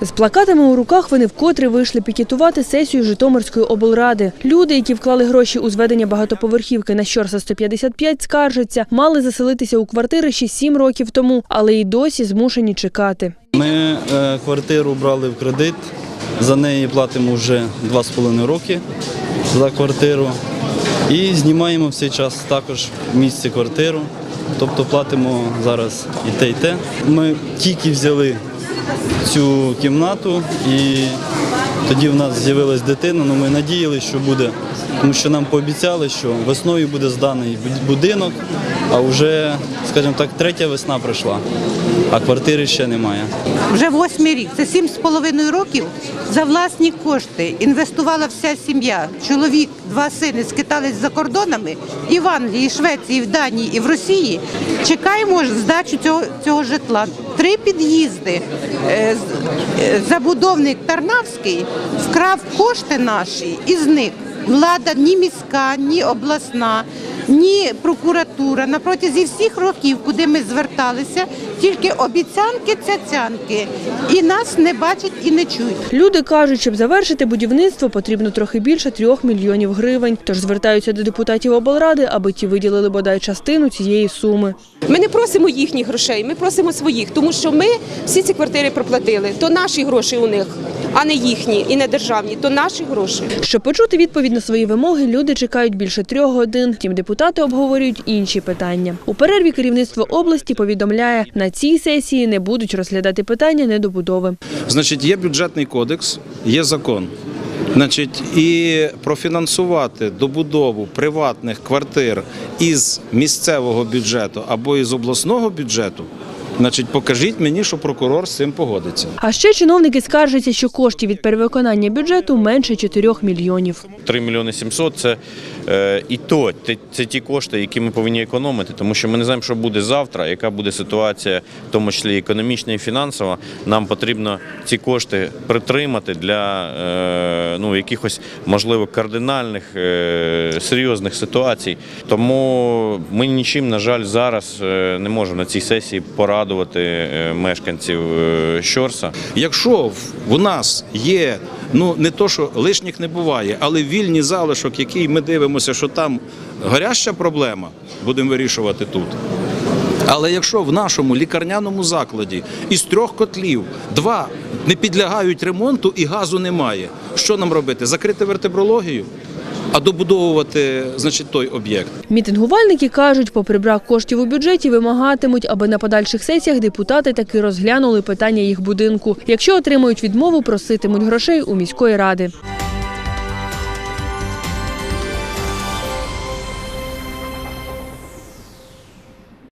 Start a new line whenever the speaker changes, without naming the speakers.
З плакатами у руках вони вкотре вийшли пікетувати сесію Житомирської облради. Люди, які вклали гроші у зведення багатоповерхівки на Щорса 155, скаржаться, мали заселитися у квартири ще сім років тому, але й досі змушені чекати.
Ми е, квартиру брали в кредит, за неї платимо вже 2,5 роки за квартиру. І знімаємо в цей час також в місці квартиру. Тобто платимо зараз і те, і те. Ми тільки взяли цю кімнату і тоді в нас з'явилась дитина, ну ми надіялися, що буде, тому що нам пообіцяли, що весною буде зданий будинок, а вже, скажімо так, третя весна прийшла, а квартири ще немає.
Вже восьмий рік. Це сім з половиною років за власні кошти інвестувала вся сім'я. Чоловік, два сини скитались за кордонами і в Англії, і Швеції, і в Данії, і в Росії. Чекаємо здачу цього, цього житла. Три під'їзди. Е, е, Забудовник Тарнавський вкрав кошти наші і зник. Влада ні міська, ні обласна, ні прокуратура на протязі всіх років, куди ми зверталися, тільки обіцянки цяцянки. І нас не бачать і не чують.
Люди кажуть, щоб завершити будівництво, потрібно трохи більше трьох мільйонів гривень. Тож звертаються до депутатів облради, аби ті виділили бодай частину цієї суми.
Ми не просимо їхніх грошей, ми просимо своїх, тому що ми всі ці квартири проплатили. То наші гроші у них, а не їхні і не державні, то наші гроші.
Щоб почути відповідь на свої вимоги, люди чекають більше трьох годин. Втім, депутати обговорюють інші питання. У перерві керівництво області повідомляє, на цій сесії не будуть розглядати питання недобудови.
Значить, є бюджетний кодекс, є закон. Значить, і профінансувати добудову приватних квартир із місцевого бюджету або із обласного бюджету. Значить, покажіть мені, що прокурор з цим погодиться.
А ще чиновники скаржаться, що коштів від перевиконання бюджету менше 4 мільйонів.
3 мільйони 700 – це е, і то це, це ті кошти, які ми повинні економити, тому що ми не знаємо, що буде завтра, яка буде ситуація, в тому числі економічна і фінансова. Нам потрібно ці кошти притримати для е, ну, якихось можливо кардинальних е, серйозних ситуацій. Тому ми нічим, на жаль, зараз е, не можемо на цій сесії порадувати е, мешканців е, Щорса.
Якщо в- нас є, ну не то, що лишніх не буває, але вільний залишок, який ми дивимося, що там гаряча проблема, будемо вирішувати тут. Але якщо в нашому лікарняному закладі із трьох котлів два не підлягають ремонту і газу немає, що нам робити? Закрити вертебрологію, а добудовувати значить, той об'єкт.
Мітингувальники кажуть, попри брак коштів у бюджеті, вимагатимуть, аби на подальших сесіях депутати таки розглянули питання їх будинку. Якщо отримають відмову, проситимуть грошей у міської ради.